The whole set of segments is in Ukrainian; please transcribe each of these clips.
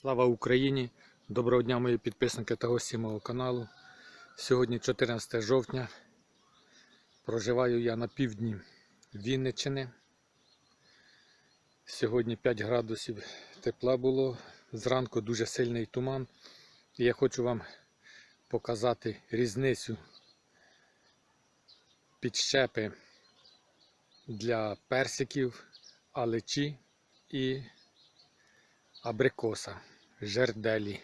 Слава Україні! Доброго дня, мої підписники та гості мого каналу. Сьогодні 14 жовтня. Проживаю я на півдні Вінниччини. Сьогодні 5 градусів тепла було. Зранку дуже сильний туман. І я хочу вам показати різницю підщепи для персиків, алечі і абрикоса, жерделі.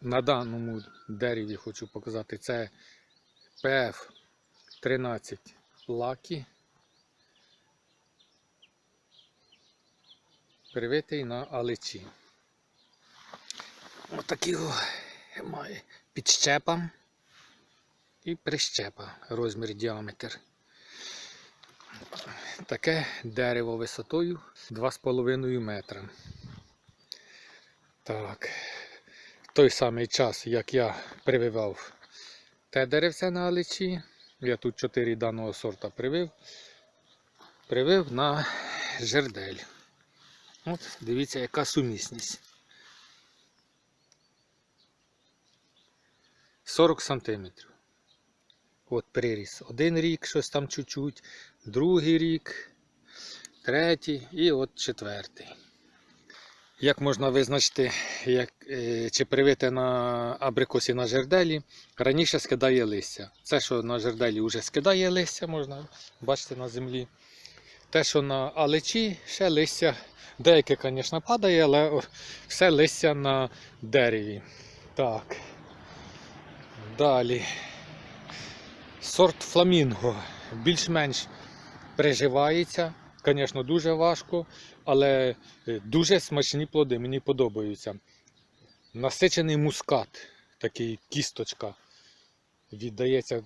На даному дереві хочу показати це PF 13 лакі. Привитий на алечі. Отакий його має підщепа і прищепа, розмір діаметр. Таке дерево висотою 2,5 метра. Так. В той самий час, як я прививав те деревце на алечі, я тут 4 даного сорта привив, привив на жердель. От, дивіться, яка сумісність. 40 сантиметрів. От приріс. Один рік, щось там чуть-чуть, другий рік, третій і от четвертий. Як можна визначити, як, е, чи привити на абрикосі на жерделі, раніше скидає листя. Це, що на жерделі вже скидає листя, можна бачити на землі. Те, що на алечі, ще листя, деяке, звісно, падає, але все листя на дереві. Так. Далі. Сорт фламінго більш-менш приживається. Звісно, дуже важко, але е, дуже смачні плоди, мені подобаються. Насичений мускат, такий кісточка. Віддається,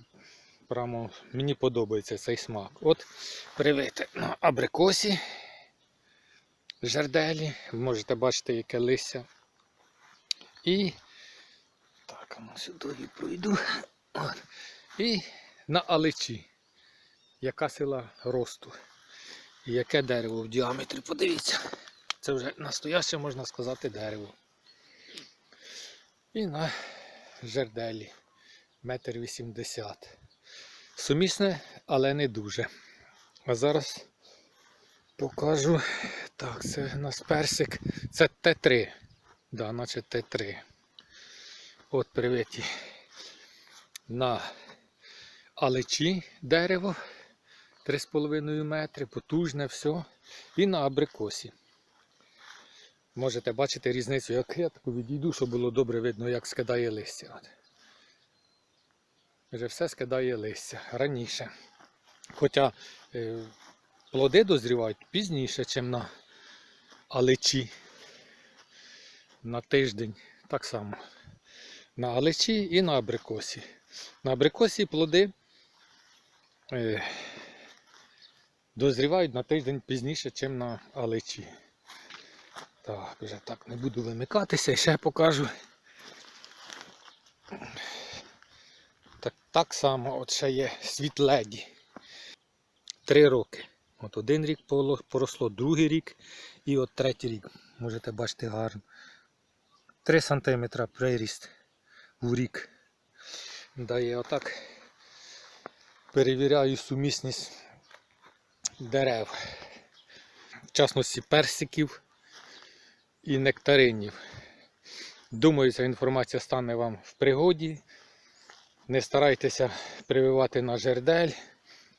прямо мені подобається цей смак. От привити на абрикосі, жерделі, можете бачити, яке листя. І так, ну сюди пройду. От. І на алечі. Яка сила росту. І яке дерево в діаметрі, подивіться. Це вже настояще, можна сказати, дерево. І на жерделі. Метр вісімдесят. Сумісне, але не дуже. А зараз покажу. Так, це у нас персик. Це Т3. Да, наче Т3. От привиті на алечі дерево 3,5 метри, потужне все. І на абрикосі. Можете бачити різницю, як я таку відійду, щоб було добре видно, як скидає листя. Вже все скидає листя раніше. Хоча е, плоди дозрівають пізніше, ніж на алечі. На тиждень так само. На алечі і на абрикосі. На абрикосі плоди дозрівають на тиждень пізніше, ніж на алечі. Так, вже так не буду вимикатися ще покажу. Так так само от ще є світледі. Три роки. От один рік поросло, другий рік і от третій рік. Можете бачити гарно. 3 см приріст в рік дає отак. Перевіряю сумісність дерев, в частності персиків і нектаринів. Думаю, ця інформація стане вам в пригоді. Не старайтеся прививати на жердель,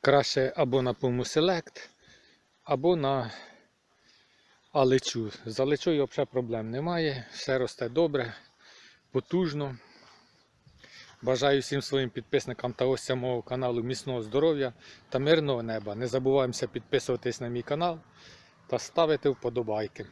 краще або на Puma Select, або на алечу. З алечою взагалі проблем немає, все росте добре, потужно. Бажаю всім своїм підписникам та гостям мого каналу міцного здоров'я та мирного неба. Не забуваємося підписуватись на мій канал та ставити вподобайки.